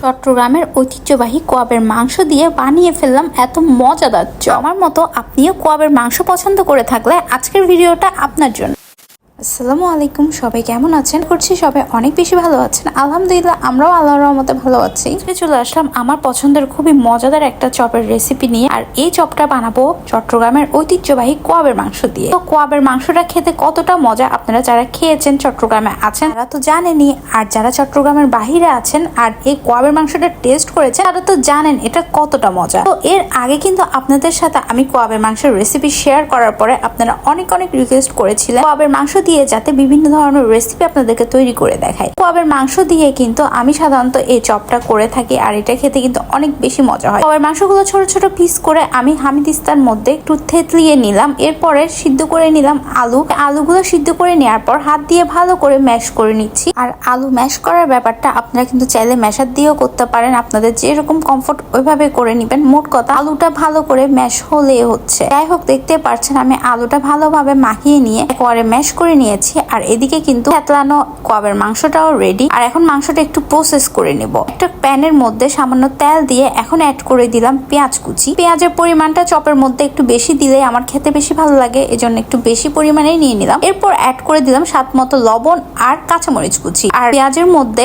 চট্টগ্রামের ঐতিহ্যবাহী কোয়াবের মাংস দিয়ে বানিয়ে ফেললাম এত মজাদার। আমার মতো আপনিও কোয়াবের মাংস পছন্দ করে থাকলে আজকের ভিডিওটা আপনার জন্য আসসালামু আলাইকুম, সবাই কেমন আছেন? করছি সবাই অনেক বেশি ভালো আছেন। আলহামদুলিল্লাহ, আমরাও আল্লাহর রহমতে ভালো আছি। আজকে চলে আসলাম আমার পছন্দের খুবই মজাদার একটা চপের রেসিপি নিয়ে। আর এই চপটা বানাবো চট্টগ্রামের ঐতিহ্যবাহী কোয়াবের মাংস দিয়ে। তো কোয়াবের মাংসটা খেতে কতটা মজা আপনারা যারা খেয়েছেন চট্টগ্রামে আছেন, তারা তো জানেনই। আর যারা চট্টগ্রামের বাহিরে আছেন আর এই কোয়াবের মাংসটা টেস্ট করেছেন, তারা তো জানেন এটা কতটা মজা। তো এর আগে কিন্তু আপনাদের সাথে আমি কোয়াবের মাংসের রেসিপি শেয়ার করার পরে আপনারা অনেক অনেক রিকোয়েস্ট করেছিলেন। কোয়াবের মাংস দিয়ে যাতে বিভিন্ন ধরনের রেসিপি আপনাদেরকে তৈরি করে দেখায়। কোয়াবের মাংস দিয়ে কিন্তু আমি সাধারণত এই চপটা করে থাকি আর এটা খেতে কিন্তু অনেক বেশি মজা হয়। কোয়াবের মাংসগুলো ছোট ছোট পিস করে আমি হামিদিস্তার মধ্যে একটু থেতলিয়ে নিলাম। এরপরে সিদ্ধ করে নিলাম আলু। আলুগুলো সিদ্ধ করে নেওয়ার পর হাত দিয়ে ভালো করে ম্যাশ করে নিচ্ছি। আর আলু ম্যাশ করার ব্যাপারটা আপনারা কিন্তু চাইলে ম্যাশার দিয়েও করতে পারেন। আপনাদের যেরকম কমফোর্ট ওইভাবে করে নেবেন। মোট কথা আলুটা ভালো করে ম্যাশ হলে হচ্ছে। যাই হোক, দেখতে পারছেন আমি আলুটা ভালোভাবে মাখিয়ে নিয়ে একবারে ম্যাশ করে নিয়েছি, আর এদিকে কিন্তু থেতলানো কোয়াবের মাংসটাও রেডি আর এখন মাংসটা একটু প্রসেস করে নেব। একটা প্যানের মধ্যে সামান্য তেল দিয়ে এখন অ্যাড করে দিলাম পেঁয়াজ কুচি। পেঁয়াজের পরিমাণটা চপের মধ্যে একটু বেশি দিলে আমার খেতে বেশি ভালো লাগে, এজন্য একটু বেশি পরিমাণেই নিয়ে নিলাম। এরপর অ্যাড করে দিলাম স্বাদ মতো লবণ আর কাঁচামরিচ কুচি। আর পেঁয়াজের মধ্যে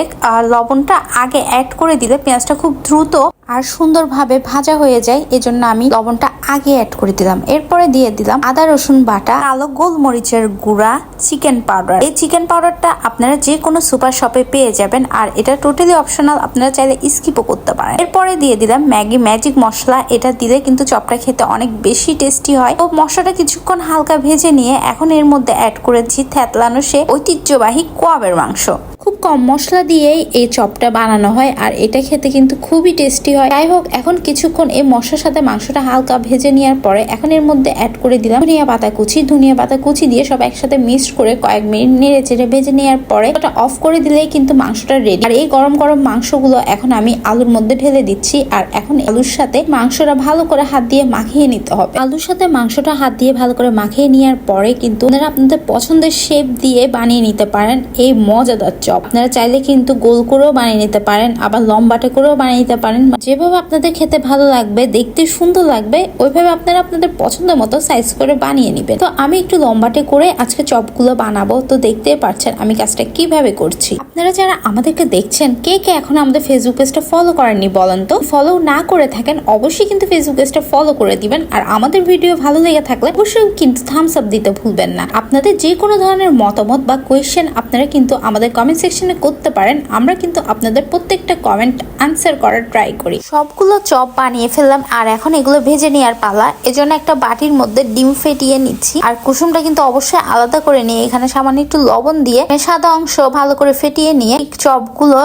লবণটা আগে অ্যাড করে দিলে পেঁয়াজটা খুব দ্রুত আর সুন্দরভাবে ভাজা হয়ে যায়, এজন্য আমি লবণটা আগে অ্যাড করে দিলাম। এরপরে দিয়ে দিলাম আদা, রসুন বাটা, কালো গোলমরিচের গুঁড়া চিকেন পাউডার এই চিকেন পাউডারটা আপনারা যে কোনো সুপার শপে পেয়ে যাবেন, আর এটা টোটালি অপশনাল আপনারা চাইলে স্কিপও করতে পারেন। এরপরে দিয়ে দিলাম ম্যাগি ম্যাজিক মশলা, এটা দিলে কিন্তু চপটা খেতে অনেক বেশি টেস্টি হয়। ও মশলাটা কিছুক্ষণ হালকা ভেজে নিয়ে এখন এর মধ্যে অ্যাড করেছি থ্যাতলানো সে ঐতিহ্যবাহী কোয়াবের মাংস। খুব কম মশলা দিয়েই এই চপটা বানানো হয় আর এটা খেতে কিন্তু খুবই টেস্টি হয়। যাই হোক, এখন কিছুক্ষণ এই মশলার সাথে মাংসটা হালকা ভেজে নেওয়ার পরে এখন এর মধ্যে অ্যাড করে দিলাম ধনিয়া পাতা কুচি। ধনিয়া পাতা কুচি দিয়ে সব একসাথে মিক্সড করে কয়েক মিনিট নেড়ে চেড়ে ভেজে নেওয়ার পরে ওটা অফ করে দিলেই কিন্তু মাংসটা রেডি আর এই গরম গরম মাংসগুলো এখন আমি আলুর মধ্যে ঢেলে দিচ্ছি আর এখন আলুর সাথে মাংসটা ভালো করে হাত দিয়ে মাখিয়ে নিতে হবে। আলুর সাথে মাংসটা হাত দিয়ে ভালো করে মাখিয়ে নেওয়ার পরে কিন্তু আপনারা আপনাদের পছন্দের শেপ দিয়ে বানিয়ে নিতে পারেন এই মজাদার চপ। আপনারা চাইলে কিন্তু গোল করেও বানিয়ে নিতে পারেন, আবার লম্বাটে করেও বানিয়ে নিতে পারেন। যেভাবে আপনাদের খেতে ভালো লাগবে, দেখতে সুন্দর লাগবে, ওইভাবে আপনারা আপনাদের পছন্দ মতো সাইজ করে বানিয়ে নেবেন। তো আমি একটু লম্বাটে করে আজকে চপগুলো বানাবো। তো দেখতে পারছেন আমি কাজটা কীভাবে করছি। আপনারা যারা আমাদেরকে দেখছেন, কে কে এখন আমাদের ফেসবুক পেজটা ফলো করেননি বলেন তো? ফলো না করে থাকেন, অবশ্যই কিন্তু ফেসবুক পেজটা ফলো করে দিবেন। আর আমাদের ভিডিও ভালো লেগে থাকলে অবশ্যই কিন্তু থামস আপ দিতে ভুলবেন না। আপনাদের যে কোনো ধরনের মতামত বা কোয়েশ্চেন আপনারা কিন্তু আমাদের কমেন্ট সেকশনে করতে পারেন, আমরা কিন্তু আপনাদের প্রত্যেকটা কমেন্ট আনসার করার ট্রাই করি। সবগুলো চপ বানিয়ে ফেললাম, আর এখন এগুলো ভেজে নেওয়ার পালা। এজন্য একটা বাটির মধ্যে ডিম ফেটিয়ে নিচ্ছি। আর কুসুমটা কিন্তু অবশ্যই আলাদা করে নিয়ে, এখানে সামান্য একটু লবণ দিয়ে সাদা অংশ ভালো করে ফেটিয়ে নিয়ে চপগুলো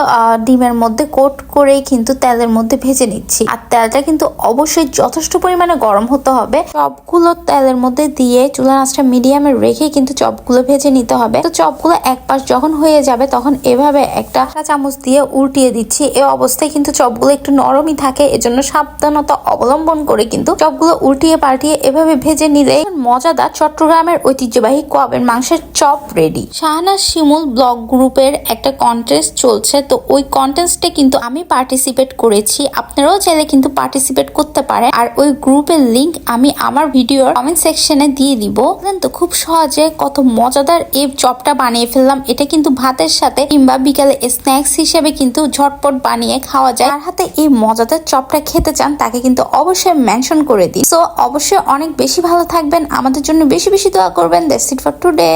ডিমের মধ্যে কোট করে কিন্তু তেলের মধ্যে ভেজে নিচ্ছি। আর তেলটা কিন্তু অবশ্যই যথেষ্ট পরিমাণে গরম হতে হবে। চপগুলো তেলের মধ্যে দিয়ে চুলা আঁচটা মিডিয়ামে রেখে কিন্তু চপগুলো ভেজে নিতে হবে। তো চপগুলো এক পাশ যখন হয়ে যাবে, তখন এভাবে একটা কাঁটা চামচ দিয়ে উল্টিয়ে দিচ্ছি। এই অবস্থায় কিন্তু চপগুলো একটু নরমই থাকে, এজন্য সাবধানতা অবলম্বন করে কিন্তু চপগুলো উল্টিয়ে পাল্টিয়ে এভাবে ভেজে নিলে মজাদার চট্টগ্রামের ঐতিহ্যবাহী কোয়াবের মাংসের chop ready Shahnaz Shimul blog গ্রুপের একটা কন্টেস্ট চলছে, তো ওই কন্টেস্টে কিন্তু আমি পার্টিসিপেট করেছি। আপনারাও চাইলে কিন্তু পার্টিসিপেট করতে পারেন। আর ওই গ্রুপের লিংক আমি আমার ভিডিওর কমেন্ট সেকশনে দিয়ে দিব। তো, খুব সহজে কত মজাদার এই চপটা বানিয়ে ফেললাম, এটা কিন্তু ভাতের সাথে কিংবা বিকালে স্ন্যাক্স হিসেবে কিন্তু ঝটপট বানিয়ে খাওয়া যায়। তার হাতে এই মজাদার চপটা খেতে চান, তাকে কিন্তু অবশ্যই মেনশন করে দিই। সো অবশ্যই অনেক বেশি ভালো থাকবেন। আমাদের জন্য বেশি বেশি দোয়া করবেন। That's it for today.